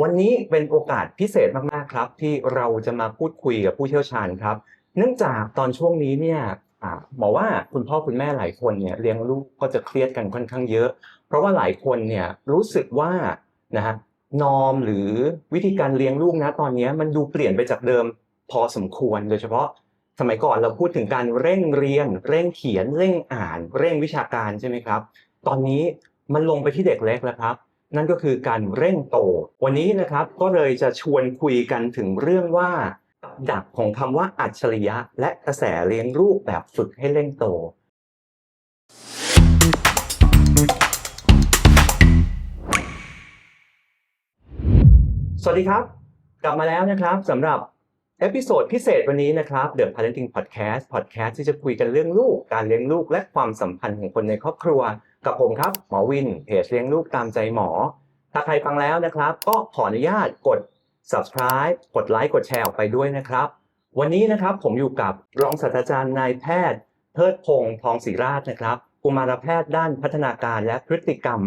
วันนี้เป็นโอกาสพิเศษมากๆครับ ที่เราจะมาพูดคุยกับผู้เชี่ยวชาญครับ เนื่องจากตอนช่วงนี้เนี่ยบอกว่าคุณพ่อคุณแม่หลายคนเนี่ยเลี้ยงลูกก็จะเครียดกันค่อนข้างเยอะ เพราะว่าหลายคนเนี่ยรู้สึกว่านะฮะนอมหรือวิธีการเลี้ยงลูกนะตอนนี้มันดูเปลี่ยนไปจากเดิมพอสมควร โดยเฉพาะสมัยก่อนเราพูดถึงการเร่งเรียน เร่งเขียน เร่งอ่าน เร่งวิชาการใช่ไหมครับ ตอนนี้มันลงไปที่เด็กเล็กแล้วครับ นั่นก็คือการเร่งโต วันนี้นะครับก็เลยจะชวนคุยกันถึงเรื่องว่ากับดักของคำว่าอัจฉริยะ และกระแสเลี้ยงลูกแบบฝึกให้เร่งโต สวัสดีครับ กลับมาแล้วนะครับสำหรับเอพิโซดพิเศษวันนี้นะครับ The Parenting Podcast Podcast ที่จะคุยกันเรื่องลูก การเลี้ยงลูกและความสัมพันธ์ของคนในครอบครัว กับผมครับ หมอวินเพจเลี้ยงลูกตามใจหมอ ถ้าใครฟังแล้วนะครับ ก็ขออนุญาตกด subscribe กดไลค์กดแชร์ออกไปด้วยนะครับ วันนี้นะครับผมอยู่กับรองศาสตราจารย์นายแพทย์เทิดพงษ์ทองศรีราชนะครับกุมารแพทย์ด้านพัฒนาการและพฤติกรรม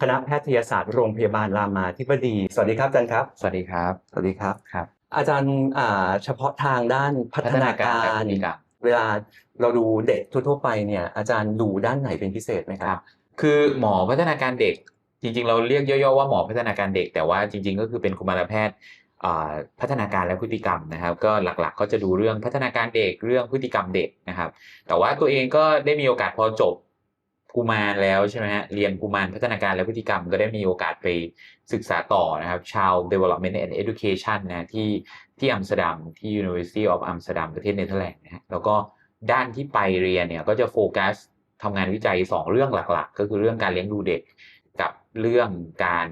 คณะแพทยศาสตร์โรงพยาบาลรามาธิบดี สวัสดีครับอาจารย์ครับ สวัสดีครับ สวัสดีครับครับ อาจารย์อ่าเฉพาะทางด้านพัฒนาการและพฤติกรรมเวลา เราดูเด็กทั่ว ๆ ไปเนี่ยอาจารย์ดูด้านไหนเป็นพิเศษไหมคครัรับ บ คือหมอพัฒนาการเด็ก จริง ๆ เราเรียกย่อๆว่าหมอพัฒนาการเด็ก แต่ว่าจริง ๆ ก็คือเป็นกุมารแพทย์อ่าพัฒนาการและพฤติกรรมนะครับ ก็หลักๆก็จะดูเรื่องพัฒนาการเด็กเรื่องพฤติกรรมเด็กนะครับ แต่ว่าตัวเองก็ได้มีโอกาสพอจบกุมารแล้วใช่ไหมฮะเรียนกุมารพัฒนาการและพฤติกรรม ก็ได้มีโอกาสไปศึกษาต่อนะครับ Child Development and Education นะที่ที่อัมสเตอร์ดัมที่ University of Amsterdam ประเทศเนเธอร์แลนด์นะฮะแล้วก็ ด้านที่ไปเรียนเนี่ยก็จะโฟกัสทำงานวิจัย 2 เรื่องหลัก ๆ ก็คือเรื่องการเลี้ยงดูเด็กกับเรื่องการ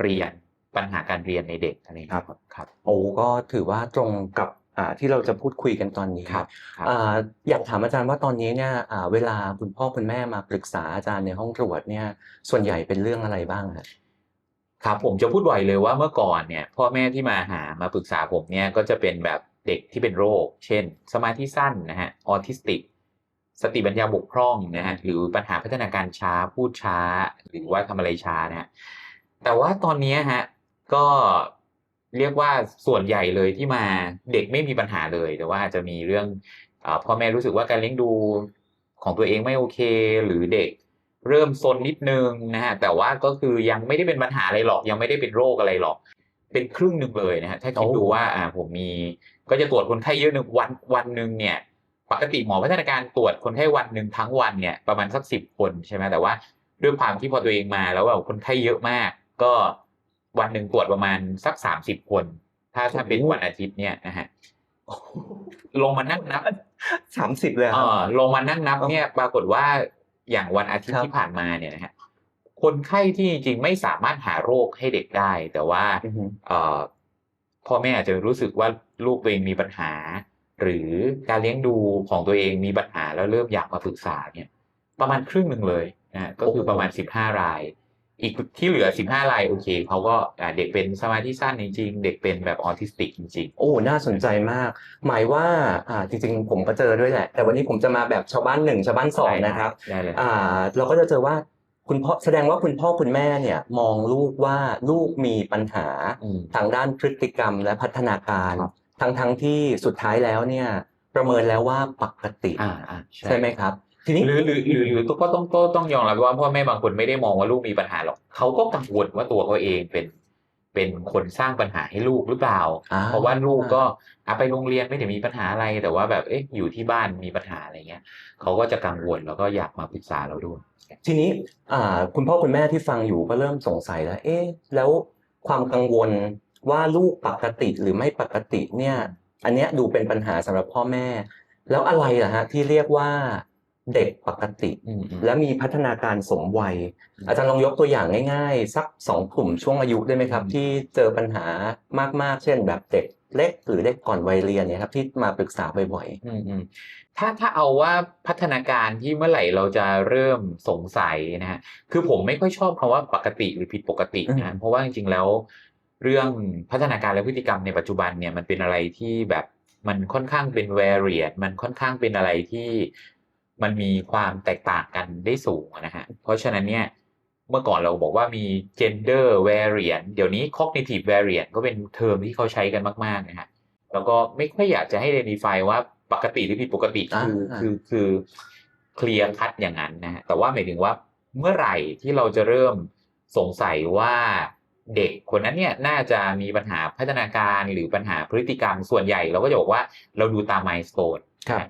เรียนปัญหาการเรียนในเด็กอะไรอย่างเงี้ยครับครับ โอ้ก็ถือว่าตรงกับอ่าที่เราจะพูดคุยกันตอนนี้ครับครับอ่าอยากถามอาจารย์ว่าตอนนี้เนี่ยอ่าเวลาคุณพ่อคุณแม่มาปรึกษาอาจารย์ในห้องตรวจเนี่ย ส่วนใหญ่เป็นเรื่องอะไรบ้างฮะครับผมจะพูดบ่อยเลยว่าเมื่อก่อนเนี่ย พ่อแม่ที่มาหามาปรึกษาผมเนี่ยก็จะเป็นแบบ เด็กที่เป็นโรค เช่น สมาธิสั้นนะฮะออทิสติก สติปัญญาบกพร่องนะฮะหรือปัญหาพัฒนาการช้าพูดช้า หรือว่าทำอะไรช้านะฮะแต่ว่าตอนนี้ฮะก็เรียกว่าส่วนใหญ่เลยที่มาเด็กไม่มีปัญหาเลย แต่ว่าจะมีเรื่องอพ่อแม่รู้สึกว่าการเลี้ยงดูของตัวเองไม่โอเค หรือเด็กเริ่มซนนิดนึงนะฮะแต่ว่าก็คือยังไม่ได้เป็นปัญหาอะไรหรอก ยังไม่ได้เป็นโรคอะไรหรอก เป็นครึ่งหนึ่งเลยนะฮะถ้าคิดโอ้ดูว่าอ่าผมมีก็จะตรวจคนไข้เยอะหนึ่งวันวันหนึ่งเนี่ยปกติหมอพัฒนาการตรวจคนไข้วันหนึ่งทั้งวันเนี่ยประมาณสักสิบคนใช่ไหมแต่ว่าด้วยความที่พอตัวเองมาแล้วแบบคนไข้เยอะมาก ก็วันหนึ่งตรวจประมาณสักสามสิบคน ถ้าถ้าเป็นวันอาทิตย์เนี่ยนะฮะลงมานั่งนับสามสิบเลยเหรเออครับอลงมานั่งนับเนี่ยปรากฏว่าอย่างวันอาทิตครัย์บที่ผ่านมาเนี่ยนะฮะ คนไข้ที่จริงๆไม่สามารถหาโรคให้เด็กได้ แต่ว่าอือฮึเอ่อพ่อแม่อาจจะรู้สึกว่าลูกตัวเองมีปัญหา หรือการเลี้ยงดูของตัวเองมีปัญหาแล้วเริ่มอยากมาปรึกษาเนี่ย ประมาณครึ่งหนึ่งเลยนะฮะก็คือประมาณสิบห้าราย อีกที่เหลือสิบห้ารายโอเคเขาก็อ่าเด็กเป็นสมาธิสั้นจริงๆ เด็กเป็นแบบออทิสติกจริงโอ้ น่าสนใจมาก หมายว่าอ่าจริงๆ ผมก็เจอด้วยแหละ แต่วันนี้ผมจะมาแบบชาวบ้านหนึ่งชาวบ้านๆสองได้นะครับได้เลยอ่า เราก็จะเจอว่า คุณพ่อแสดงว่าคุณพ่อคุณแม่เนี่ยมองลูกว่าลูกมีปัญหาอืมทางด้านพฤติกรรมและพัฒนาการครับทั้งทั้งๆที่สุดท้ายแล้วเนี่ยประเมินแล้วว่าปกติอ่าอ่าใช่ไหมครับทีนี้หรือหรือหรือหรือก็ต้องต้องต้องยอมรับว่าพ่อแม่บางคนไม่ได้มองว่าลูกมีปัญหาหรอกเขาก็กังวลว่าตัวเขาเองเป็น เป็นคนสร้างปัญหาให้ลูกหรือเปล่าอ่าเพราะว่าลูกก็อะไปโรงเรียนไม่ได้มีปัญหาอะไร แต่ว่าแบบเอ๊ะอยู่ที่บ้านมีปัญหาอะไรเงี้ยเขาก็จะกังวลแล้วก็อยากมาปรึกษาเราด้วย ทีนี้อ่าคุณพ่อคุณแม่ที่ฟังอยู่ก็เริ่มสงสัยแล้ว เอ๊ะแล้วความกังวลว่าลูกปกติหรือไม่ปกติเนี่ย อันเนี้ยดูเป็นปัญหาสำหรับพ่อแม่ แล้วอะไรล่ะฮะที่เรียกว่า เด็กปกติอืมอืมและมีพัฒนาการสมวัยอืมอาจารย์ลองยกตัวอย่างง่ายๆ สักสองกลุ่มช่วงอายุได้ไหมครับอืมที่เจอปัญหามากๆ เช่น แบบเด็กเล็กหรือเด็กก่อนวัยเรียนเนี่ยครับที่มาปรึกษาบ่อยอืมอืมถ้าถ้าเอาว่าพัฒนาการที่เมื่อไหร่เราจะเริ่มสงสัยนะฮะคือผมไม่ค่อยชอบคำว่าปกติหรือผิดปกตินะฮะเพราะว่าจริงๆแล้วเรื่องพัฒนาการและพฤติกรรมในปัจจุบันเนี่ยมันเป็นอะไรที่แบบมันค่อนข้างเป็น varied มันค่อนข้างเป็นอะไรที่ มันมีความแตกต่างกันได้สูงนะฮะ เพราะฉะนั้นเนี่ยเมื่อก่อนเราบอกว่ามี gender variant เดี๋ยวนี้ cognitive variant ก็เป็นเทอมที่เขาใช้กันมากๆนะฮะ แล้วก็ไม่ค่อยอยากจะให้ identify ว่าปกติหรือผิดปกติคืออ่าคือคือเคลียร์คัดอย่างนั้นนะฮะ แต่ว่าหมายถึงว่าเมื่อไหร่ที่เราจะเริ่มสงสัยว่าเด็กคนนั้นเนี่ยน่าจะมีปัญหาพัฒนาการหรือปัญหาพฤติกรรมส่วนใหญ่ เราก็จะบอกว่าเราดูตาม milestone ครับนะ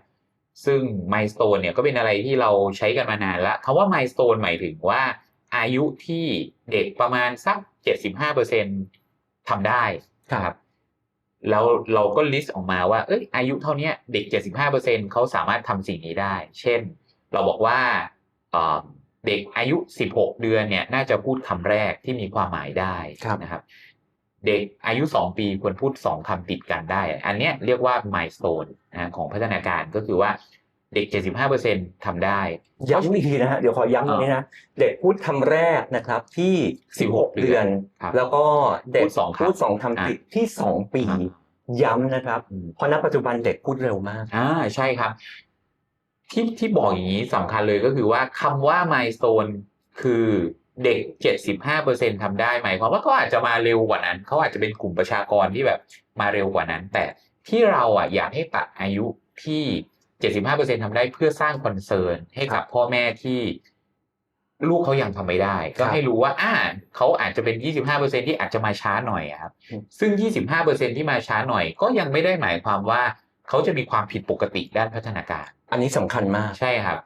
ซึ่ง milestone เนี่ยก็เป็นอะไรที่เราใช้กันมานานแล้วคำว่า milestone หมายถึงว่า อายุที่เด็กประมาณสัก 75%ทำได้ครับแล้วเราก็ลิสต์ออกมาว่าเอ้ยอายุเท่าเนี้ยเด็ก 75%เขาสามารถทำสิ่งนี้ได้ เช่น เราบอกว่าเอ่อเด็กอายุ 16 เดือนเนี่ยน่าจะพูดคำแรกที่มีความหมายได้ครับนะครับ เด็กอายุ 2 ปีควรพูด 2คำติดกันได้ อันเนี้ยเรียกว่า milestone นะของพัฒนาการก็คือว่าเด็ก 75%ทำได้ ย้ำอีกทีนะฮะ เดี๋ยวขอย้ำตรงนี้นะ เด็กพูดคำแรกนะครับที่ 16 เดือนครับแล้วก็เด็กพูดสองคำพูดสองคำติดที่ 2 ปีอ่าย้ำนะครับอืมเพราะณปัจจุบันเด็กพูดเร็วมาก อ่า ใช่ครับ ที่ที่บอกอย่างนี้สำคัญเลยก็คือว่าคำว่า milestone คือ เด็ก75%ทำได้หมายความว่าเขาอาจจะมาเร็วกว่านั้น เขาอาจจะเป็นกลุ่มประชากรที่แบบมาเร็วกว่านั้น แต่ที่เราอะอยากให้ตัดอายุที่75%ทำได้เพื่อสร้างคอนเซิร์นให้กับพ่อแม่ที่ลูกเขายังทำไม่ได้ ก็ให้รู้ว่าอ่าเขาอาจจะเป็น25%ที่อาจจะมาช้าหน่อยอะครับอืมซึ่ง25%ที่มาช้าหน่อย ก็ยังไม่ได้หมายความว่าเขาจะมีความผิดปกติด้านพัฒนาการ อันนี้สำคัญมากใช่ครับ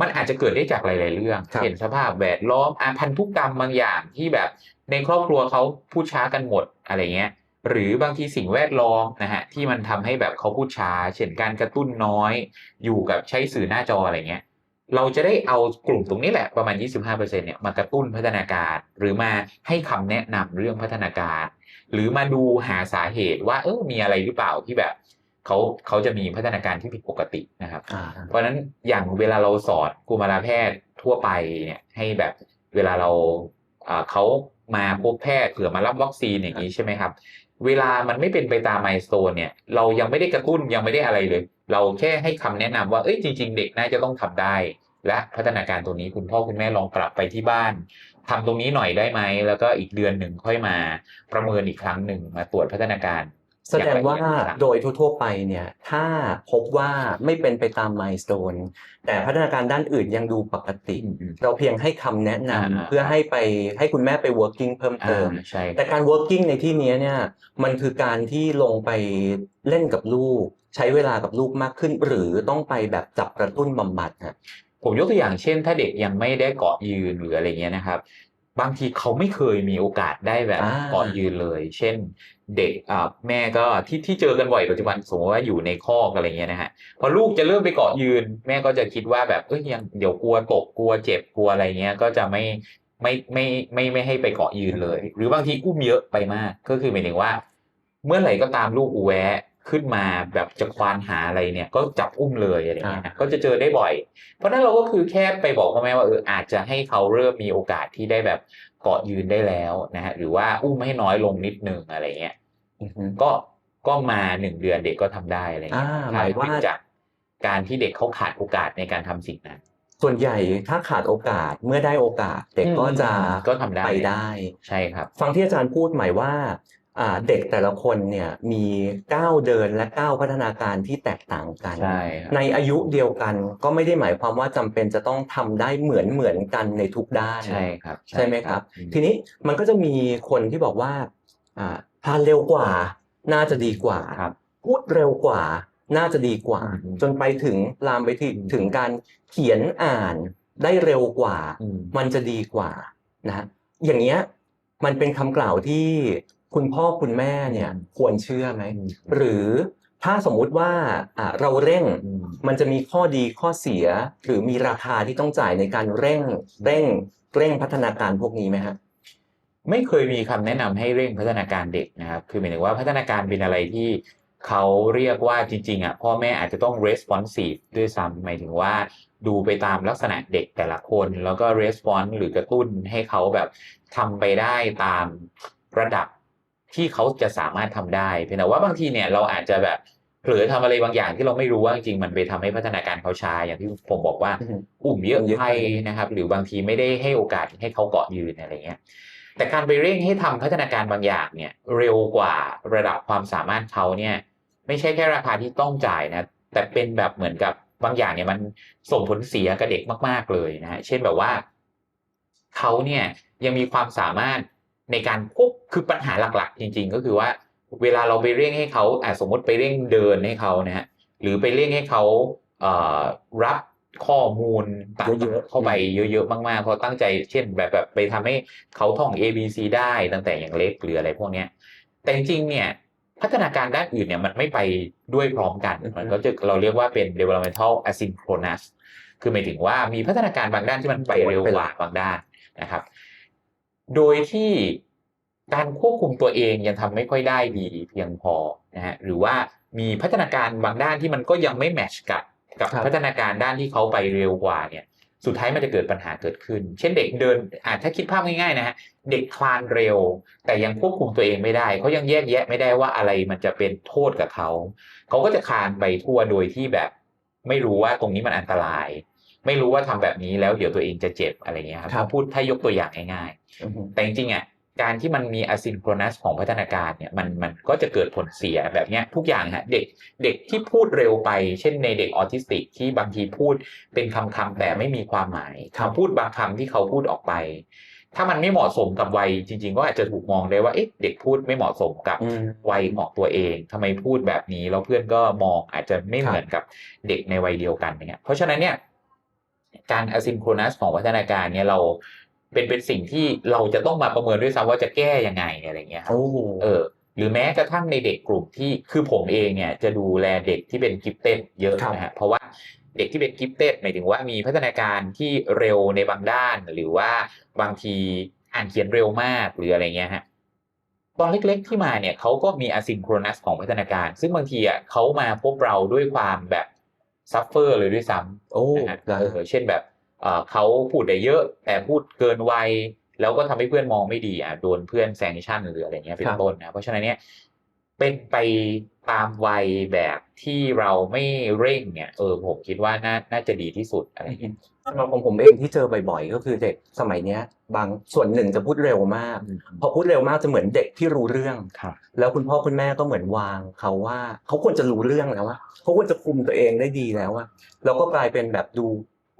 มันอาจจะเกิดได้จากหลาย ๆ เรื่องครับเห็นสภาพแวดล้อมอาพันธุกรรมบางอย่างที่แบบในครอบครัวเขาพูดช้ากันหมดอะไรเงี้ย หรือบางทีสิ่งแวดล้อมนะฮะที่มันทำให้แบบเขาพูดช้า เช่นการกระตุ้นน้อย อยู่กับใช้สื่อหน้าจออะไรเงี้ย เราจะได้เอากลุ่มตรงนี้แหละประมาณ 25%เนี่ยมากระตุ้นพัฒนาการ หรือมาให้คำแนะนำเรื่องพัฒนาการ หรือมาดูหาสาเหตุว่าเออมีอะไรหรือเปล่าที่แบบ เขาเขาจะมีพัฒนาการที่ผิดปกตินะครับอ่าเพราะฉะนั้นอย่างเวลาเราสอนกุมารแพทย์ทั่วไปเนี่ยให้แบบเวลาเราอ่าเขามาพบแพทย์เผื่อมารับวัคซีนอย่างนี้ใช่ไหมครับ เวลามันไม่เป็นไปตามไมล์สโตนเนี่ย เรายังไม่ได้กระตุ้นยังไม่ได้อะไรเลย เราแค่ให้คำแนะนำว่าเอ้ยจริง ๆ เด็กน่าจะต้องทำได้ และพัฒนาการตัวนี้คุณพ่อคุณแม่ลองกลับไปที่บ้านทำตรงนี้หน่อยได้ไหมแล้วก็อีกเดือนหนึ่งค่อยมาประเมินอีกครั้งหนึ่งมาตรวจพัฒนาการ แสดงว่าอย่างละเอียดครับโดยทั่วๆไปเนี่ยถ้าพบว่าไม่เป็นไปตาม milestone แต่พัฒนาการด้านอื่นยังดูปกติ เราเพียงให้คำแนะนำอ่าเพื่อให้ไปให้คุณแม่ไป working เพิ่มอ่าเติมใช่แต่การ working ในที่นี้เนี่ยมันคือการที่ลงไปเล่นกับลูก ใช้เวลากับลูกมากขึ้น หรือต้องไปแบบจับกระตุ้นบำบัดฮะผมยกตัวอย่างเช่น ถ้าเด็กยังไม่ได้เกาะยืนหรืออะไรเงี้ยนะครับ บางทีเขาไม่เคยมีโอกาสได้แบบอ่าเกาะยืนเลย เช่นเด็กอ่าแม่ก็ที่ที่เจอกันบ่อยปัจจุบันสมมติว่าอยู่ในคอกอะไรเงี้ยนะฮะพอลูกจะเริ่มไปเกาะยืน แม่ก็จะคิดว่าแบบเอ้ยยังเดี๋ยวกลัวตกกลัวเจ็บกลัวอะไรเงี้ยก็จะไม่ไม่ไม่ไม่ไม่ให้ไปเกาะยืนเลย หรือบางทีอุ้มเยอะไปมาก ก็คือหมายถึงว่า เมื่อไหร่ก็ตามลูกอูแวะ ขึ้นมาแบบจะควานหาอะไรเนี่ย ก็จับอุ้มเลยอะไรเงี้ยนะก็จะเจอได้บ่อย เพราะฉะนั้นเราก็คือแค่ไปบอกพ่อแม่ว่าเอออาจจะให้เขาเริ่มมีโอกาสที่ได้แบบเกาะยืนได้แล้วนะฮะหรือว่าอุ้มให้น้อยลงนิดนึงอะไรเงี้ยอือฮึก็ก็มาหนึ่งเดือนเด็กก็ทำได้อะไรเงี้ยอ่าถ้หมายว่าเป็นจากการที่เด็กเขาขาดโอกาสในการทำสิ่งนั้น ส่วนใหญ่ถ้าขาดโอกาสเมื่อได้โอกาส เด็กก็จะก็ทำได้ไปได้ใช่ครับ ฟังที่อาจารย์พูดหมายว่าอ่า เด็กแต่ละคนเนี่ยมีก้าวเดินและก้าวพัฒนาการที่แตกต่างกัน ใช่ครับในอายุเดียวกันก็ไม่ได้หมายความว่าจำเป็นจะต้องทำได้เหมือนเหมือนกันในทุกด้านใช่ครับใช่ไหมครับอืมทีนี้มันก็จะมีคนที่บอกว่าอ่าพานเร็วกว่า น่าจะดีกว่าครับพูดเร็วกว่า น่าจะดีกว่าอืมจนไปถึงลามไปที่อืมถึงการเขียนอ่านได้เร็วกว่าอืมมันจะดีกว่านะฮะอย่างเงี้ยมันเป็นคำกล่าวที่ คุณพ่อคุณแม่เนี่ยอืมควรเชื่อไหมอืมหรือถ้าสมมุติว่าอ่าเราเร่งอืมมันจะมีข้อดีข้อเสีย หรือมีราคาที่ต้องจ่ายในการเร่งเร่งเร่งพัฒนาการพวกนี้ไหมฮะไม่เคยมีคำแนะนำให้เร่งพัฒนาการเด็กนะครับคือหมายถึงว่าพัฒนาการเป็นอะไรที่เขาเรียกว่าจริงๆอะพ่อแม่อาจจะต้อง responsive ด้วยซ้ำหมายถึงว่าดูไปตามลักษณะเด็กแต่ละคน แล้วก็ response หรือกระตุ้นให้เขาแบบทำไปได้ตามระดับ ที่เขาจะสามารถทำได้เพียงแต่ว่าบางทีเนี่ยเราอาจจะแบบเผลอทำอะไรบางอย่างที่เราไม่รู้ว่าจริงๆมันไปทำให้พัฒนาการเขาช้าอย่างที่ผมบอกว่าอือฮึอุ่มเยอะอุ่มเยอะไปไปนะครับ หรือบางทีไม่ได้ให้โอกาสให้เขาเกาะยืนอะไรเงี้ยแต่การไปเร่งให้ทำพัฒนาการบางอย่างเนี่ย เร็วกว่าระดับความสามารถเขาเนี่ย ไม่ใช่แค่ราคาที่ต้องจ่ายนะ แต่เป็นแบบเหมือนกับบางอย่างเนี่ยมันส่งผลเสียกับเด็กมาก ๆเลยนะฮะเช่นแบบว่าเขาเนี่ยยังมีความสามารถ ในการควบคือปัญหาหลักๆ จริง ๆ ก็คือว่า เวลาเราไปเร่งให้เขาอะสมมติไปเร่งเดินให้เขานะฮะหรือไปเร่งให้เขาเอ่อรับข้อมูลต่างเยอะๆๆเข้าไปเยอะๆ มากๆเพราะตั้งใจเช่นแบบแบบไปทำให้เขาท่อง A B C ได้ตั้งแต่อย่างเล็กหรืออะไรพวกเนี้ยแต่จริงๆเนี่ยพัฒนาการด้านอื่นเนี่ยมันไม่ไปด้วยพร้อมกันอือฮึมันก็จะเราเรียกว่าเป็น developmental asynchronous คือหมายถึงว่ามีพัฒนาการบางด้านที่มันไปเร็วกว่าบางด้านนะครับ โดยที่การควบคุมตัวเองยังทำไม่ค่อยได้ดีเพียงพอนะฮะหรือว่ามีพัฒนาการบางด้านที่มันก็ยังไม่แมทช์กับกับครับพัฒนาการด้านที่เขาไปเร็วกว่าเนี่ยสุดท้ายมันจะเกิดปัญหาเกิดขึ้น เช่นเด็กเดินอาจถ้าคิดภาพง่ายๆนะฮะเด็กคลานเร็ว แต่ยังควบคุมตัวเองไม่ได้เขายังแยกแยะไม่ได้ว่าอะไรมันจะเป็นโทษกับเขาเขาก็จะคลานไปทั่วโดยที่แบบ ไม่รู้ว่าตรงนี้มันอันตราย ไม่รู้ว่าทำแบบนี้แล้วเดี๋ยวตัวเองจะเจ็บอะไรเงี้ยครับครับถ้าพูดถ้ายกตัวอย่างง่ายๆอือฮึแต่จริงๆอะการที่มันมี asynchronous ของพัฒนาการเนี่ยมันมันก็จะเกิดผลเสียแบบเนี้ยทุกอย่างฮะเด็กเด็กที่พูดเร็วไป เช่นในเด็กออทิสติกที่บางทีพูดเป็นคำคำๆแต่ไม่มีความหมายครับคำพูดบางคำที่เขาพูดออกไป ถ้ามันไม่เหมาะสมกับวัยจริง ๆ ก็อาจจะถูกมองได้ว่าเอ๊ะเด็กพูดไม่เหมาะสมกับอืมวัยของตัวเองทำไมพูดแบบนี้แล้วเพื่อนก็มองอาจจะไม่ครับเหมือนกับเด็กในวัยเดียวกันเนี่ยเพราะฉะนั้นเนี่ย การ asynchronous ของพัฒนาการเนี่ยเราเป็นเป็นสิ่งที่เราจะต้องมาประเมินด้วยซ้ำว่าจะแก้ยังไงอะไรเงี้ยครับโอ้เออ หรือแม้กระทั่งในเด็กกลุ่มที่คือผมเองเนี่ยจะดูแลเด็กที่เป็นกิฟเต็ดเยอะครับนะฮะเพราะว่าเด็กที่เป็นกิฟเต็ดหมายถึงว่ามีพัฒนาการที่เร็วในบางด้าน หรือว่าบางทีอ่านเขียนเร็วมากหรืออะไรเงี้ยฮะตอนเล็กๆที่มาเนี่ยเขาก็มี asynchronous ของพัฒนาการ ซึ่งบางทีอะเขามาพบเราด้วยความแบบ ซัฟเฟอร์เลยด้วยซ้ำโอ้นะฮะได้เออเช่นแบบเอ่อเขาพูดได้เยอะแต่พูดเกินวัยแล้วก็ทำให้เพื่อนมองไม่ดีอะโดนเพื่อนแซงชั่นหรืออะไรเงี้ยเป็นต้นนะเพราะฉะนั้นเนี่ยเป็นไปตามวัยแบบที่เราไม่เร่งเนี่ยเออผมคิดว่าน่าน่าจะดีที่สุดอะไรเงี้ย สำหรับของผมเองที่เจอบ่อยๆ ก็คือเด็กสมัยเนี้ย บางส่วนหนึ่งจะพูดเร็วมาก พอพูดเร็วมากจะเหมือนเด็กที่รู้เรื่องครับแล้วคุณพ่อคุณแม่ก็เหมือนวางเขาว่าเขาควรจะรู้เรื่องแล้วว่าเขาควรจะคุมตัวเองได้ดีแล้วอะแล้วก็กลายเป็นแบบดู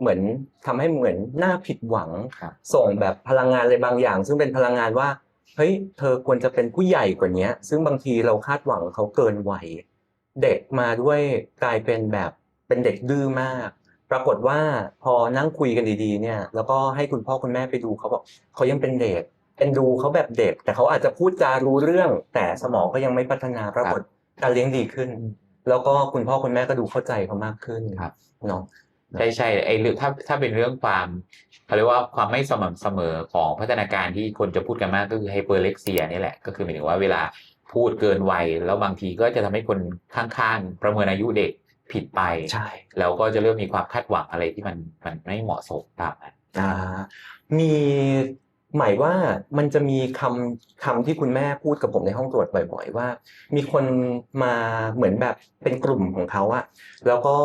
เหมือนทำให้เหมือนน่าผิดหวังครับส่งแบบพลังงานอะไรบางอย่าง ซึ่งเป็นพลังงานว่าเฮ้ยเธอควรจะเป็นผู้ใหญ่กว่านี้ซึ่งบางทีเราคาดหวังเขาเกินวัยเด็กมาด้วยกลายเป็นแบบเป็นเด็กดื้อมากป รากฏว่าพอนั่งคุยกันดีๆเนี่ย แล้วก็ให้คุณพ่อคุณแม่ไปดูเขาบอกเขายังเป็นเด็กเอ็นดูเขาแบบเด็ก แต่เขาอาจจะพูดจารู้เรื่อง แต่สมองก็ยังไม่พัฒนาปรากฏการเลี้ยงดีขึ้น แล้วก็คุณพ่อคุณแม่ก็ดูเข้าใจเขามากขึ้นครับเนาะใช่ใช่ไอ้เรื่องถ้าถ้าเป็นเรื่องความเขาเรียกว่าความไม่สม่ำเสมอของพัฒนาการที่คนจะพูดกันมากก็คือไฮเปอร์เล็กเซียนี่แหละ ก็คือหมายถึงว่าเวลาพูดเกินวัยแล้วบางทีก็จะทำให้คนข้างๆ ประเมินอายุเด็ก ผิดไปใช่แล้วก็จะเริ่มมีความคาดหวังอะไรที่มันมันไม่เหมาะสมตามนั้นอ่ามีหมายว่ามันจะมีคำคำที่คุณแม่พูดกับผมในห้องตรวจบ่อย ๆ ว่า มีคนมาเหมือนแบบเป็นกลุ่มของเขาอะแล้วก็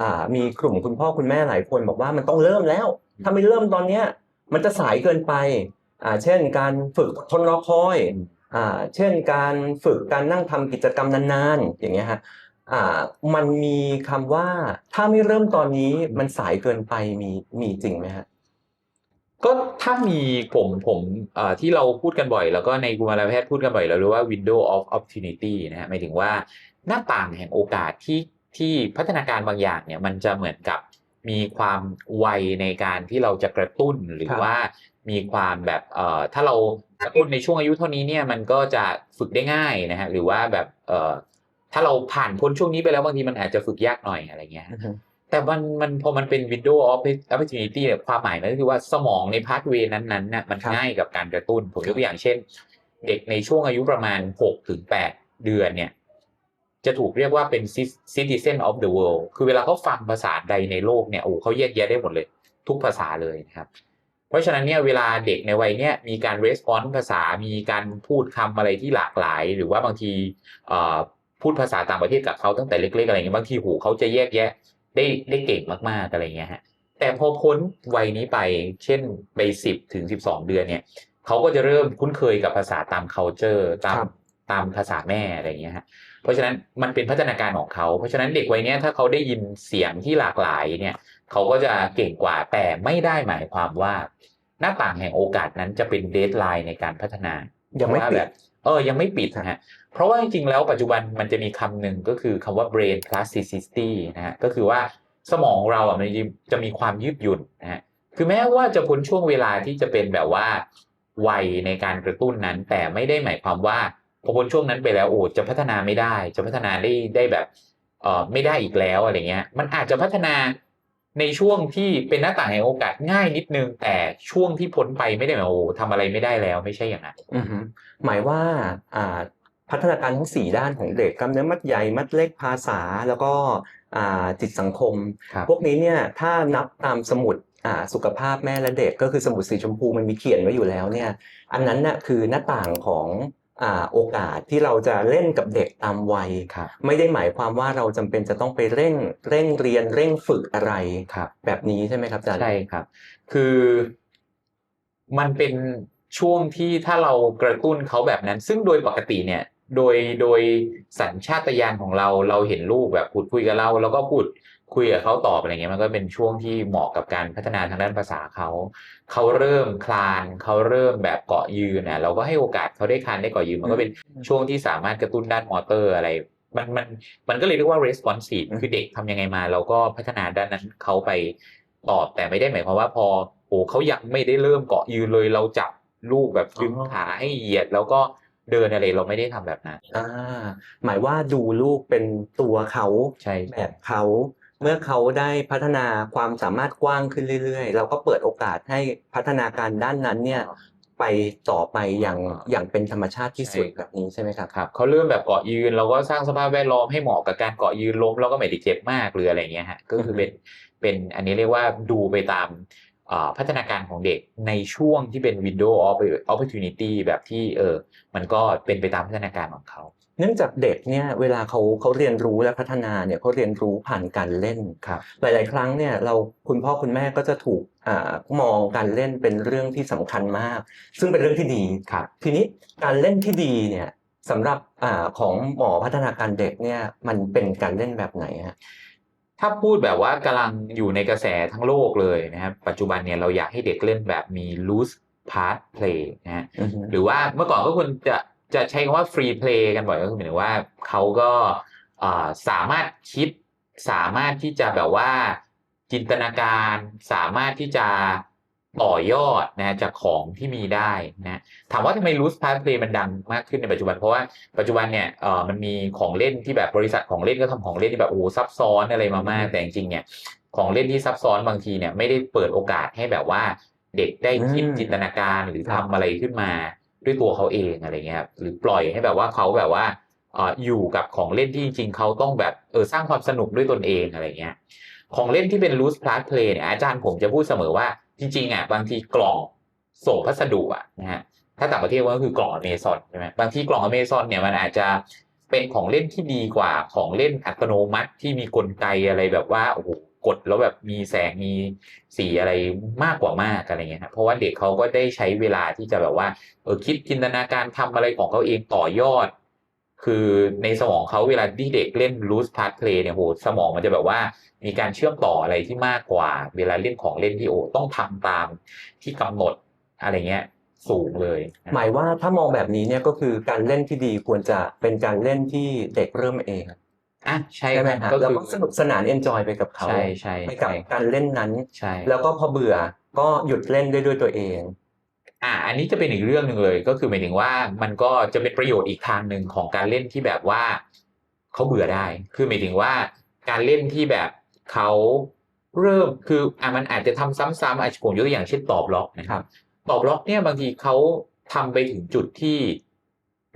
อ่ามีกลุ่มคุณพ่อคุณแม่หลายคนบอกว่ามันต้องเริ่มแล้ว ถ้าไม่เริ่มตอนเนี้ย มันจะสายเกินไปอ่าเช่น การฝึกทนรอคอยอ่าเช่นการฝึกการนั่งทำกิจกรรมนานๆอย่างเงี้ยฮะ อ่ามันมีคำว่า ถ้าไม่เริ่มตอนนี้มันสายเกินไปมีมีจริงไหมฮะ ก็ถ้ามีผมผมเอ่อที่เราพูดกันบ่อย แล้วก็ในกุมารแพทย์พูดกันบ่อยเราเรียกว่า window of opportunity นะฮะหมายถึงว่าหน้าต่างแห่งโอกาสที่ที่พัฒนาการบางอย่างเนี่ยมันจะเหมือนกับมีความไวในการที่เราจะกระตุ้นหรือครับว่ามีความแบบเอ่อถ้าเรากระตุ้นในช่วงอายุเท่านี้เนี่ยมันก็จะฝึกได้ง่ายนะฮะหรือว่าแบบเอ่อ ถ้าเราผ่านพ้นช่วงนี้ไปแล้วบางทีมันอาจจะฝึกยากหน่อยอะไรเงี้ยแต่มันมันพอมันเป็น window of opportunity เนี่ยความหมายมันก็คือว่าสมองในพา t เวย์นั้นๆน่ะมันครับง่ายกับการกระตุ้น ผมยกตัวอย่างเช่น เด็กในช่วงอายุประมาณ6ถึง8เดือนเนี่ย จะถูกเรียกว่าเป็น citizen of the world คือเวลาเขาฟังภาษาใดในโลกเนี่ยโอ้โหเขาแยกแยะได้หมดเลย ทุกภาษาเลยนะครับ เพราะฉะนั้นเนี่ยเวลาเด็กในวัยเนี้ยมีการ response ภาษามีการพูดคำอะไรที่หลากหลาย หรือว่าบางทีเอ่อ พูดภาษาต่างประเทศกับเขาตั้งแต่เล็กๆอะไรเงี้ยบางทีหูเขาจะแยกแยะ ได้ได้เก่งมากๆอะไรเงี้ยฮะแต่พอพ้นวัยนี้ไปเช่นไปสิบถึงสิบสองเดือนเนี่ยเขาก็จะเริ่มคุ้นเคยกับภาษาตาม culture ตามครับตามภาษาแม่อะไรเงี้ยฮะเพราะฉะนั้นมันเป็นพัฒนาการของเขา เพราะฉะนั้นเด็กวัยเนี้ยถ้าเขาได้ยินเสียงที่หลากหลายเนี่ยเขาก็จะเก่งกว่าแต่ไม่ได้หมายความว่า หน้าต่างแห่งโอกาสนั้นจะเป็นเดทไลน์ในการพัฒนายังไม่ว่าปิแบดบ เออยังไม่ปิดนะฮะเพราะว่าจริงๆแล้วปัจจุบันมันจะมีคำหนึ่งก็คือคำว่า brain plasticity นะฮะก็คือว่าสมองเราอะมันจะมีความยืดหยุ่นนะฮะคือแม้ว่าจะพ้นช่วงเวลาที่จะเป็นแบบว่าวัยในการกระตุ้นนั้น แต่ไม่ได้หมายความว่าพอพ้นช่วงนั้นไปแล้วโอ้จะพัฒนาไม่ได้ จะพัฒนาได้ได้แบบเออไม่ได้อีกแล้วอะไรเงี้ยมันอาจจะพัฒนา ในช่วงที่เป็นหน้าต่างแห่งโอกาสง่ายนิดนึง แต่ช่วงที่พ้นไปไม่ได้หมายว่าโอ้ทำอะไรไม่ได้แล้วไม่ใช่อย่างนั้นอือฮึหมายว่าอ่าพัฒนาการทั้งสี่ด้านของเด็กกล้ามเนื้อมัดใหญ่มัดเล็กภาษาแล้วก็อ่าจิตสังคมครับพวกนี้เนี่ยถ้านับตามสมุดอ่าสุขภาพแม่และเด็กก็คือสมุดสีชมพูมันมีเขียนไว้อยู่แล้วเนี่ย อันนั้นน่ะคือหน้าต่างของอ่า โอกาสที่เราจะเล่นกับเด็กตามวัยครับไม่ได้หมายความว่าเราจำเป็นจะต้องไปเร่งเร่งเรียนเร่งฝึกอะไรครับแบบนี้ใช่ไหมครับอาจารย์ใช่ครับ คือ มันเป็นช่วงที่ถ้าเรากระตุ้นเขาแบบนั้น ซึ่งโดยปกติเนี่ย โดยโดยสัญชาตญาณของเราเราเห็นลูกแบบพูดคุยกับเรา แล้วก็พูดคุยกับเขาตอบอะไรเงี้ยมันก็เป็นช่วงที่เหมาะกับการพัฒนาทางด้านภาษาเขาเขาเริ่มคลานเขาเริ่มแบบเกาะยืนนะเราก็ให้โอกาสเขาได้คลานได้เกาะยืนมันก็เป็นช่วงที่สามารถกระตุ้นด้านมอเตอร์อะไร มันมันมันก็เลยเรียกว่า responsive อืมคือเด็กทำยังไงมา เราก็พัฒนาด้านนั้นเขาไปตอบแต่ไม่ได้หมายความว่าพอโอ้เขายังไม่ได้เริ่มเกาะยืนเลยเราจับลูกแบบดึงขาให้เหยียดแล้วก็ เดินอะไรเราไม่ได้ทำแบบนั้นอ่าหมายว่าดูลูกเป็นตัวเขาใช่แบบเขาเมื่อเขาได้พัฒนาความสามารถกว้างขึ้นเรื่อยๆ เราก็เปิดโอกาสให้พัฒนาการด้านนั้นเนี่ยไปต่อไปอย่างอย่างเป็นธรรมชาติที่สุดแบบนี้ใช่ไหมครับครับเขาเริ่มแบบเกาะยืนเราก็สร้างสภาพแวดล้อมให้เหมาะกับการเกาะยืนล้มแล้วก็ไม่ได้เจ็บมากหรืออะไรเงี้ยฮะก็คือเป็นเป็นอันนี้เรียกว่าดูไปตามอ่า พัฒนาการของเด็กในช่วงที่เป็น window of opportunity แบบที่เออมันก็เป็นไปตามพัฒนาการของเขา เนื่องจากเด็กเนี่ยเวลาเขาเขาเรียนรู้และพัฒนาเนี่ยเขาเรียนรู้ผ่านการเล่นครับหลาย ๆ ครั้งเนี่ยเราคุณพ่อคุณแม่ก็จะถูกอ่ามองการเล่นเป็นเรื่องที่สำคัญมาก ซึ่งเป็นเรื่องที่ดีครับทีนี้การเล่นที่ดีเนี่ยสำหรับอ่าของหมอพัฒนาการเด็กเนี่ยมันเป็นการเล่นแบบไหนฮะ ถ้าพูดแบบว่ากำลังอยู่ในกระแสทั้งโลกเลยนะครับปัจจุบันเนี่ยเราอยากให้เด็กเล่นแบบมี loose part play นะฮะอือฮึหรือว่าเมื่อก่อนก็ควรจะจะใช้คำว่า free play กันบ่อยก็คือหมายถึงว่าเขาก็อ่าสามารถคิดสามารถที่จะแบบว่าจินตนาการสามารถที่จะ ต่อยอดนะจากของที่มีได้นะถามว่าทำไม loose part play มันดังมากขึ้นในปัจจุบัน เพราะว่าปัจจุบันเนี่ยเอ่อมันมีของเล่นที่แบบบริษัทของเล่นก็ทำของเล่นที่แบบโอ้โหซับซ้อนอะไรมามาก แต่จริงๆเนี่ยของเล่นที่ซับซ้อนบางทีเนี่ยไม่ได้เปิดโอกาสให้แบบว่าเด็กได้คิดอืมจินตนาการหรือครัทำบอะไรขึ้นมาด้วยตัวเขาเองอะไรเงี้ยครับหรือปล่อยให้แบบว่าเขาแบบว่าเอ่ออยู่กับของเล่นที่จริงๆเขาต้องแบบเออสร้างความสนุกด้วยตนเองอะไรเงี้ยของเล่นที่เป็น loose plug play เนี่ยอาจารย์ผมจะพูดเสมอว่า จริงๆอะบางทีกล่องส่งพัสดุอะนะฮะถ้าต่างประเทศก็คือกล่องอเมซอนใช่ไหมบางทีกล่องอเมซอนเนี่ยมันอาจจะเป็นของเล่นที่ดีกว่าของเล่นอัตโนมัติที่มีกลไกอะไรแบบว่าโอ้โหกดแล้วแบบมีแสงมีสีอะไรมากกว่ามากอะไรเงี้ยครับเพราะว่าเด็กเขาก็ได้ใช้เวลาที่จะแบบว่าเออคิดจินตนาการทำอะไรของเขาเองต่อยอด คือในสมองเขาเวลาที่เด็กเล่น loose part play เนี่ยโหสมองมันจะแบบว่า มีการเชื่อมต่ออะไรที่มากกว่า เวลาเล่นของเล่นที่โอ ต้องทำตามที่กำหนดอะไรเงี้ยสูงเลยนะหมายว่าถ้ามองแบบนี้เนี่ยก็คือการเล่นที่ดีควรจะเป็นการเล่นที่เด็กเริ่มเองอะใช่ใช่ไหมครับฮะก็แล้วคือก็สนุกสนานเอนจอยไปกับเขาใช่ใช่ไปกับใช่การเล่นนั้นใช่แล้วก็พอเบื่อก็หยุดเล่นได้ด้วยตัวเอง อ่า อันนี้จะเป็นอีกเรื่องหนึ่งเลย ก็คือหมายถึงว่ามันก็จะเป็นประโยชน์อีกทางหนึ่งของการเล่นที่แบบว่าเขาเบื่อได้ คือหมายถึงว่าการเล่นที่แบบ เขาเริ่มคืออะมันอาจจะทำซ้ำๆอาจจะผมยกตัวอย่างเช่นตอบบล็อกนะครับ ตอบบล็อกเนี่ยบางทีเขาทำไปถึงจุดที่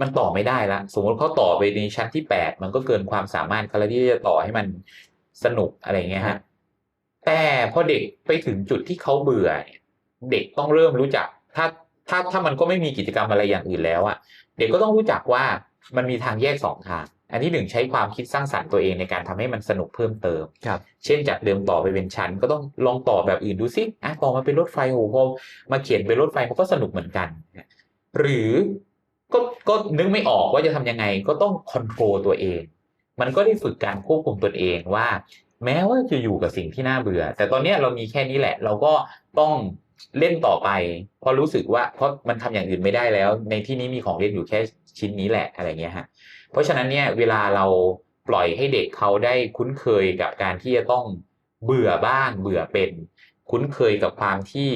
มันต่อไม่ได้ละสมมติเขาต่อไปในชั้นที่แปดมันก็เกินความสามารถเขาแล้วที่จะต่อให้มันสนุกอะไรเงี้ยฮะแต่พอเด็กไปถึงจุดที่เขาเบื่อเนี่ยเด็กต้องเริ่มรู้จัก ถ้าถ้าถ้ามันก็ไม่มีกิจกรรมอะไรอย่างอื่นแล้วอะ เด็กก็ต้องรู้จักว่ามันมีทางแยกสองทาง อันที่หนึ่งใช้ความคิดสร้างสรรค์ตัวเองในการทำให้มันสนุกเพิ่มเติมครับเช่นจากเดิมต่อไปเป็นชั้นก็ต้องลองต่อแบบอื่นดูสิอะต่อมาเป็นรถไฟโอ้โหพอมาเขียนเป็นรถไฟมันก็สนุกเหมือนกัน หรือก็ก็นึกไม่ออกว่าจะทำยังไงก็ต้องคอนโทรลตัวเอง มันก็ได้ฝึกการควบคุมตนเองว่า แม้ว่าจะอยู่กับสิ่งที่น่าเบื่อ แต่ตอนเนี้ยเรามีแค่นี้แหละ เราก็ต้องเล่นต่อไปเพราะรู้สึกว่าเพราะมันทำอย่างอื่นไม่ได้แล้ว ในที่นี้มีของเล่นอยู่แค่ชิ้นนี้แหละอะไรเงี้ยฮะ เพราะฉะนั้นเนี่ยเวลาเราปล่อยให้เด็กเขาได้คุ้นเคยกับการที่จะต้องเบื่อบ้างเบื่อเป็น คุ้นเคยกับความที่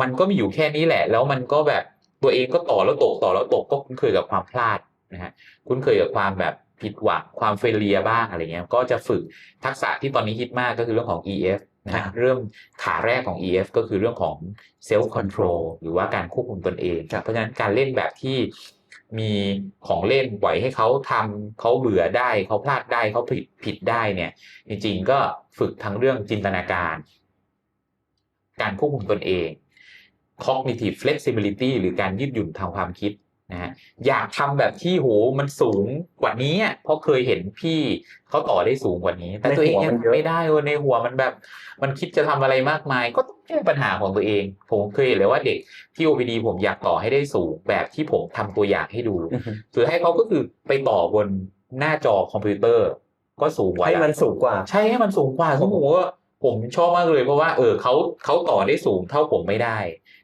มันก็มีอยู่แค่นี้แหละ แล้วมันก็แบบตัวเองก็ต่อแล้วตกต่อแล้วตกก็คุ้นเคยกับความพลาดนะฮะคุ้นเคยกับความแบบผิดหวังความเฟลเลียบ้างอะไรเงี้ยก็จะฝึกทักษะที่ตอนนี้ฮิตมากก็คือเรื่องของ EF นะฮะครับเริ่มขาแรกของ EF ก็คือเรื่องของ self control หรือว่าการควบคุมตนเองครับเพราะฉะนั้นการเล่นแบบที่ มีของเล่นปล่อยให้เขาทำเขาเบื่อได้เขาพลาดได้เขาผิดผิดได้เนี่ย จริงๆก็ฝึกทั้งเรื่องจินตนาการ การควบคุมตนเอง cognitive flexibility หรือการยืดหยุ่นทางความคิด นะฮะอยากทำแบบที่โหมันสูงกว่านี้อะเพราะเคยเห็นพี่เขาต่อได้สูงกว่านี้ แต่ในตัวเองหัวยังมันเยอะไม่ได้เออในหัวมันแบบ มันคิดจะทำอะไรมากมาย ก็ต้องแก้ปัญหาของตัวเอง ผมเคยเห็นเลยว่าเด็กที่ OPD ผมอยากต่อให้ได้สูงแบบที่ผมทำตัวอย่างให้ดูอือฮึสุดท้ายเขาก็คือไปต่อบนหน้าจอคอมพิวเตอร์ ก็สูงกว่าให้มันสูงกว่า ใช่ให้มันสูงกว่าซึ่งผมว่าผมชอบมากเลยเพราะว่าเออเขาเขาต่อได้สูงเท่าผมไม่ได้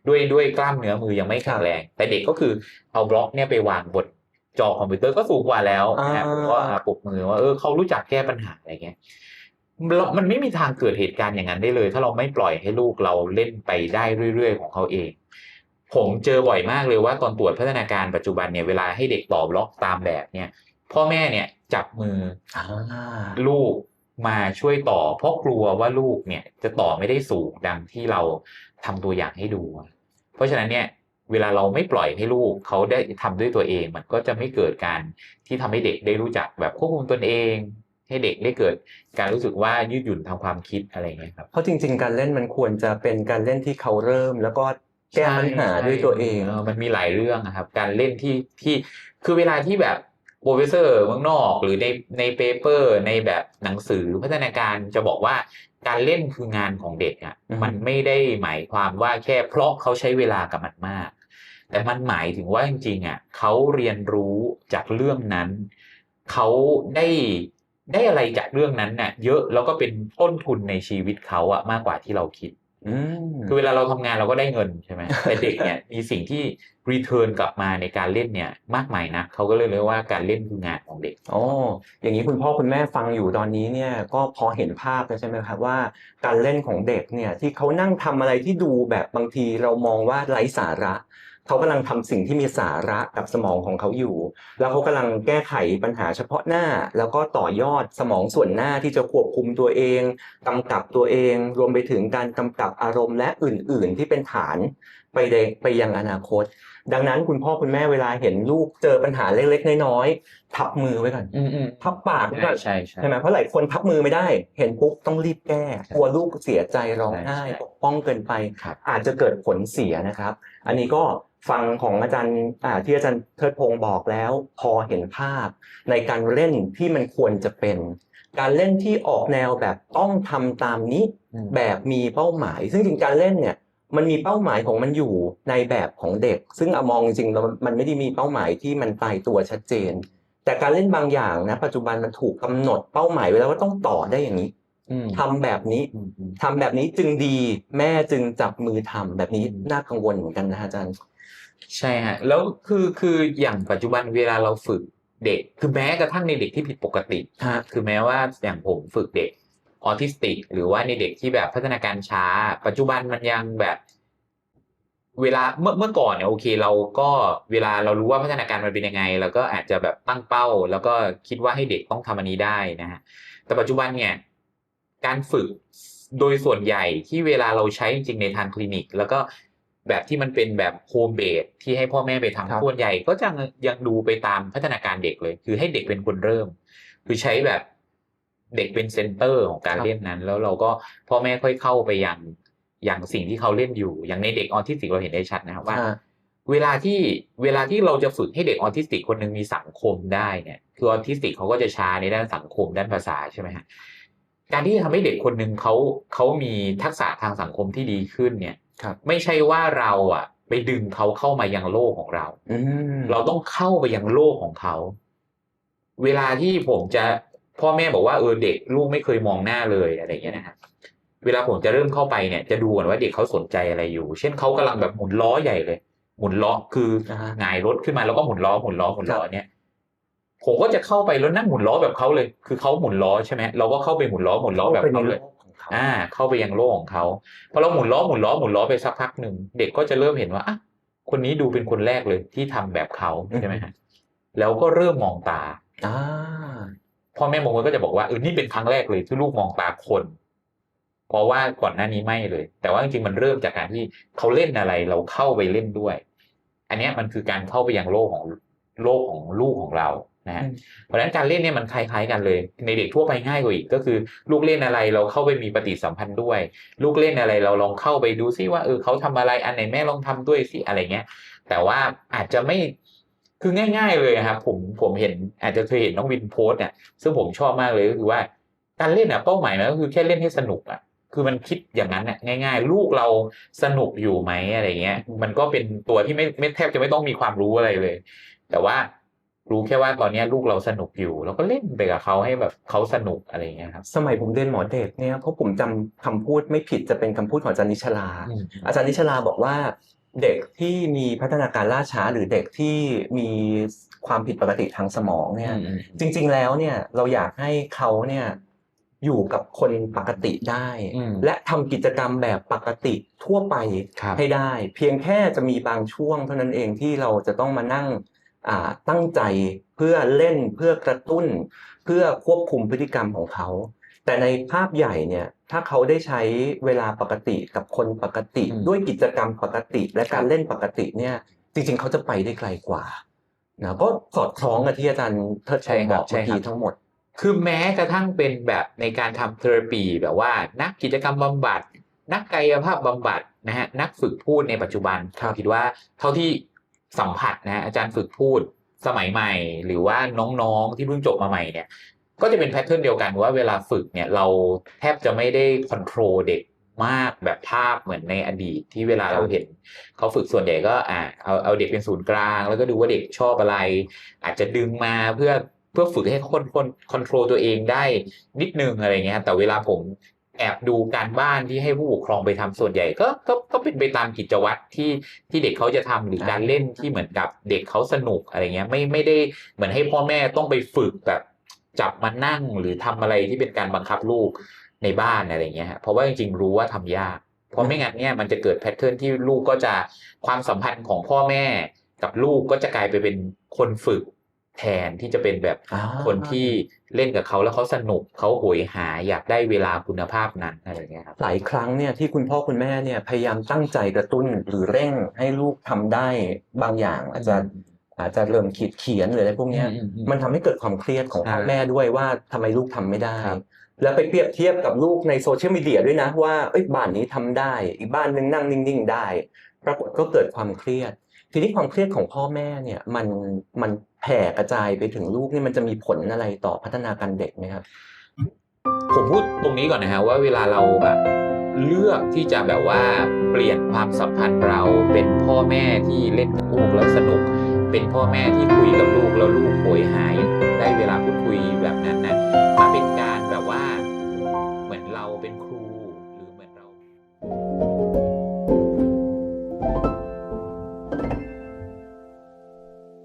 ด้วยด้วยกล้ามเนื้อมือยังไม่แข็งแรง แต่เด็กก็คือเอาบล็อกเนี่ยไปวางบนจอคอมพิวเตอร์ก็สูงกว่าแล้วนะอ่าผมก็อะปรบมือว่าเออเขารู้จักแก้ปัญหาอะไรเงี้ยเรามันไม่มีทางเกิดเหตุการณ์อย่างนั้นได้เลย ถ้าเราไม่ปล่อยให้ลูกเราเล่นไปได้เรื่อยๆ ของเขาเอง ผมเจอบ่อยมากเลยว่าตอนตรวจพัฒนาการปัจจุบันเนี่ยเวลาให้เด็กต่อบล็อกตามแบบเนี่ย พ่อแม่เนี่ยจับมืออ่าลูกมาช่วยต่อเพราะกลัวว่าลูกเนี่ยจะต่อไม่ได้สูงดังที่เรา ทำตัวอย่างให้ดู เพราะฉะนั้นเนี่ยเวลาเราไม่ปล่อยให้ลูกเขาได้ทำด้วยตัวเอง มันก็จะไม่เกิดการที่ทำให้เด็กได้รู้จักแบบควบคุมตนเอง ให้เด็กได้เกิดการรู้สึกว่ายืดหยุ่นทางความคิดอะไรเงี้ยครับเพราะจริง ๆ การเล่นมันควรจะเป็นการเล่นที่เขาเริ่ม แล้วก็แก้ปัญหาด้วยตัวเองมันมีหลายเรื่องนะครับ การเล่นที่ที่คือเวลาที่แบบ โปรเฟสเซอร์เมืองนอกหรือในในเปเปอร์ในแบบหนังสือพัฒนาการจะบอกว่าการเล่นคืองานของเด็กอะอือฮึมันไม่ได้หมายความว่าแค่เพราะเขาใช้เวลากับมันมาก แต่มันหมายถึงว่าจริงๆอะเขาเรียนรู้จากเรื่องนั้น เขาได้ได้อะไรจากเรื่องนั้นน่ะเยอะแล้วก็เป็นต้นทุนในชีวิตเขาอะมากกว่าที่เราคิดอืม คือเวลาเราทำงานเราก็ได้เงินใช่ไหมแต่เด็กเนี่ยมีสิ่งที่รีเทิร์นกลับมาในการเล่นเนี่ยมากมายนะเขาก็เลยเรียกว่าการเล่นคืองานของเด็กอ๋ออย่างนี้คุณพ่อคุณแม่ฟังอยู่ตอนนี้เนี่ยก็พอเห็นภาพแล้วใช่ไหมครับว่าการเล่นของเด็กเนี่ยที่เขานั่งทำอะไรที่ดูแบบบางทีเรามองว่าไร้สาระ เขากำลังทำสิ่งที่มีสาระกับสมองของเขาอยู่ แล้วเขากำลังแก้ไขปัญหาเฉพาะหน้า แล้วก็ต่อยอดสมองส่วนหน้าที่จะควบคุมตัวเองกำกับตัวเอง รวมไปถึงการกำกับอารมณ์และอื่น ๆ ที่เป็นฐานไปในไปยังอนาคต ดังนั้นคุณพ่อคุณแม่เวลาเห็นลูกเจอปัญหาเล็กๆน้อยๆทับมือไว้ก่อนอืมอืมทับปากไว้ก่อนใช่ใช่ใช่ไหมเพราะหลายคนทับมือไม่ได้ เห็นปุ๊บต้องรีบแก้กลัวลูกเสียใจร้องไห้ใช่ใช่ปกป้องเกินไปครับอาจจะเกิดผลเสียนะครับ อันนี้ก็ ฟังของอาจารย์อ่าที่อาจารย์เทิดพงศ์บอกแล้ว พอเห็นภาพ ในการเล่นที่มันควรจะเป็น การเล่นที่ออกแนวแบบต้องทำตามนี้อืมแบบมีเป้าหมาย ซึ่งจริงๆการเล่นเนี่ยมันมีเป้าหมายของมันอยู่ในแบบของเด็ก ซึ่งอะมองจริงๆแล้วมันไม่ได้มีเป้าหมายที่มันตายตัวชัดเจน แต่การเล่นบางอย่างนะ ปัจจุบันมันถูกกำหนดเป้าหมายไว้แล้วว่าต้องต่อได้อย่างนี้อืมทำแบบนี้อืมอืมทำแบบนี้จึงดีแม่จึงจับมือทำแบบนี้อืมน่ากังวลเหมือนกันนะอาจารย์ ใช่ฮะแล้วคือคืออย่างปัจจุบันเวลาเราฝึกเด็ก คือแม้กระทั่งในเด็กที่ผิดปกติฮะคือแม้ว่าอย่างผมฝึกเด็กออทิสติก หรือว่าในเด็กที่แบบพัฒนาการช้า ปัจจุบันมันยังแบบเวลาเมื่อเมื่อก่อนเนี่ยโอเค เราก็เวลาเรารู้ว่าพัฒนาการมันเป็นยังไงเราก็อาจจะแบบตั้งเป้า แล้วก็คิดว่าให้เด็กต้องทำอันนี้ได้นะฮะแต่ปัจจุบันเนี่ยการฝึกโดยส่วนใหญ่ที่เวลาเราใช้จริงๆในทางคลินิก แล้วก็ แบบที่มันเป็นแบบโฮมเบสที่ให้พ่อแม่ไปทำครับส่วนใหญ่ก็จะยังดูไปตามพัฒนาการเด็กเลย คือให้เด็กเป็นคนเริ่ม คือใช้แบบเด็กเป็นเซนเตอร์ของการครับเล่นนั้น แล้วเราก็พ่อแม่ค่อยเข้าไปยังอย่างสิ่งที่เขาเล่นอยู่ อย่างในเด็กออทิสติกเราเห็นได้ชัดนะครับว่าฮะเวลาที่เวลาที่เราจะฝึกให้เด็กออทิสติกคนหนึ่งมีสังคมได้เนี่ย คือออทิสติกเขาก็จะช้าในด้านสังคมด้านภาษาใช่ไหมฮะการที่จะทำให้เด็กคนหนึ่งเขาเขามีทักษะทางสังคมที่ดีขึ้นเนี่ยครับ ไม่ใช่ว่าเราอะ ไปดึงเขาเข้ามายังโลกของเราอืมเราต้องเข้าไปยังโลกของเขา เวลาที่ผมจะพ่อแม่บอกว่าเออเด็กลูกไม่เคยมองหน้าเลยอะไรอย่างเงี้ยนะครับเวลาผมจะเริ่มเข้าไปเนี่ยจะดูก่อนว่าเด็กเขาสนใจอะไรอยู่ เช่นเขากำลังแบบหมุนล้อใหญ่เลย หมุนล้อคืออ่าฮะหงายรถขึ้นมาแล้วก็หมุนล้อหมุนล้อหมุนล้อครับเนี่ยผมก็จะเข้าไปแล้วนั่งหมุนล้อแบบเขาเลย คือเขาหมุนล้อใช่ไหมเราก็เข้าไปหมุนล้อหมุนล้อแบบข้เขาไปในเลยโข องเขาอ่า เข้าไปยังโลกของเขาพอเราหมุนล้อหมุนล้อหมุนล้อไปสักพักหนึ่งเด็กก็จะเริ่มเห็นว่าอะคนนี้ดูเป็นคนแรกเลยที่ทำแบบเขาใช่ไหมฮะแล้วก็เริ่มมองตาอ่าพ่อแม่บางคนก็จะบอกว่าเออนี่เป็นครั้งแรกเลยที่ลูกมองตาคนเพราะว่าก่อนหน้านี้ไม่เลย แต่ว่าจริงๆมันเริ่มจากการที่เขาเล่นอะไรเราเข้าไปเล่นด้วย อันเนี้ยมันคือการเข้าไปยังโลกของโลกของลูกของเรา นะฮะอืมเพราะฉะนั้นการเล่นเนี่ยมันคล้าย ๆ กันเลย ในเด็กทั่วไปง่ายกว่าอีกก็คือ ลูกเล่นอะไรเราเข้าไปมีปฏิสัมพันธ์ด้วย ลูกเล่นอะไรเราลองเข้าไปดูซิว่าเออเขาทำอะไรอันไหนแม่ลองทำด้วยสิอะไรเงี้ย แต่ว่าอาจจะไม่คือง่าย ๆ เลยครับผมผมเห็นอาจจะเคยเห็นน้องวินโพสต์เนี่ยซึ่งผมชอบมากเลยก็คือว่าการเล่นอะเป้าหมายมันก็คือแค่เล่นให้สนุกอะคือมันคิดอย่างนั้นน่ะง่าย ๆ ลูกเราสนุกอยู่ไหมอะไรเงี้ย มันก็เป็นตัวที่ไม่ไม่แทบจะไม่ต้องมีความรู้อะไรเลย แต่ว่า รู้แค่ว่าตอนเนี้ยลูกเราสนุกอยู่ แล้วก็เล่นไปกับเขาให้แบบเขาสนุกอะไรเงี้ยครับสมัยผมเรียนหมอเด็กเนี่ยเพราะผมจำคำพูดไม่ผิดจะเป็นคำพูดของอาจารย์นิชลาอืมอาจารย์นิชลาบอกว่าเด็กที่มีพัฒนาการล่าช้าหรือเด็กที่มีความผิดปกติทางสมองเนี่ยอืมจริง ๆแล้วเนี่ยเราอยากให้เขาเนี่ยอยู่กับคนปกติได้อืมและทำกิจกรรมแบบปกติทั่วไปครับให้ได้ เพียงแค่จะมีบางช่วงเท่านั้นเองที่เราจะต้องมานั่งอ่า ตั้งใจเพื่อเล่นเพื่อกระตุ้น เพื่อควบคุมพฤติกรรมของเขา แต่ในภาพใหญ่เนี่ยถ้าเขาได้ใช้เวลาปกติกับคนปกติอืมด้วยกิจกรรมปกติและการเล่นปกติเนี่ยจริงๆ เขาจะไปได้ไกลกว่านะก็สอดคล้องกับที่อาจารย์เทิดชัยบอกเมื่อกี้ทั้งหมด คือแม้กระทั่งเป็นแบบในการทำเทอราปีแบบว่า นักกิจกรรมบำบัด นักกายภาพบำบัดนะฮะนักฝึกพูดในปัจจุบันครับผมคิดว่าเท่าที่ สัมผัสนะฮะอาจารย์ฝึกพูดสมัยใหม่ หรือว่าน้องๆที่เพิ่งจบมาใหม่เนี่ยก็จะเป็นแพทเทิร์นเดียวกันว่าเวลาฝึกเนี่ยเราแทบจะไม่ได้คอนโทรลเด็กมากแบบภาพเหมือนในอดีตที่เวลาเราเห็นเขาฝึกส่วนใหญ่ก็อ่าเอาเอาเด็กเป็นศูนย์กลาง แล้วก็ดูว่าเด็กชอบอะไร อาจจะดึงมาเพื่อเพื่อฝึกให้คนคนคอนโทรลตัวเองได้นิดนึงอะไรเงี้ยแต่เวลาผม แอบดูการบ้านที่ให้ผู้ปกครองไปทำส่วนใหญ่ก็ก็ก็เป็นไปตามกิจวัตรที่ที่เด็กเขาจะทำหรือการเล่นที่เหมือนกับเด็กเขาสนุกอะไรเงี้ยไม่ไม่ได้เหมือนให้พ่อแม่ต้องไปฝึกแบบจับมานั่งหรือทำอะไรที่เป็นการบังคับลูกในบ้านอะไรเงี้ยฮะเพราะว่าจริงๆ รู้ว่าทำยาก เพราะไม่งั้นเนี่ยมันจะเกิดแพทเทิร์นที่ลูกก็จะความสัมพันธ์ของพ่อแม่กับลูกก็จะกลายไปเป็นคนฝึก แทนที่จะเป็นแบบอ่าคนที่เล่นกับเขาแล้วเขาสนุกเขาโหยหาอยากได้เวลาคุณภาพนั้นอะไรเงี้ยครับหลายครั้งเนี่ยที่คุณพ่อคุณแม่เนี่ยพยายามตั้งใจกระตุ้นหรือเร่งให้ลูกทำได้บางอย่าง อาจจะอาจจะเริ่มขีดเขียนหรืออะไรพวกเนี้ยอืมอืมอืมมันทำให้เกิดความเครียดของพ่อใช่แม่ด้วยว่าทำไมลูกทำไม่ได้ครับแล้วไปเปรียบเทียบกับลูกในโซเชียลมีเดียด้วยนะว่าเอ้ยบ้านนี้ทำได้ อีกบ้านนึงนั่งนิ่ง ๆ ได้ ปรากฏก็เกิดความเครียด ทีนี้ความเครียดของพ่อแม่เนี่ยมันมัน แผ่กระจายไปถึงลูกนี่มันจะมีผลอะไรต่อพัฒนาการเด็กไหมครับ ผมพูดตรงนี้ก่อนนะฮะว่าเวลาเราแบบเลือกที่จะแบบว่าเปลี่ยนความสัมพันธ์เราเป็นพ่อแม่ที่เล่นกับลูกแล้วสนุก เป็นพ่อแม่ที่คุยกับลูกแล้วลูกโหยหายได้เวลาพูดคุยแบบนั้นนะ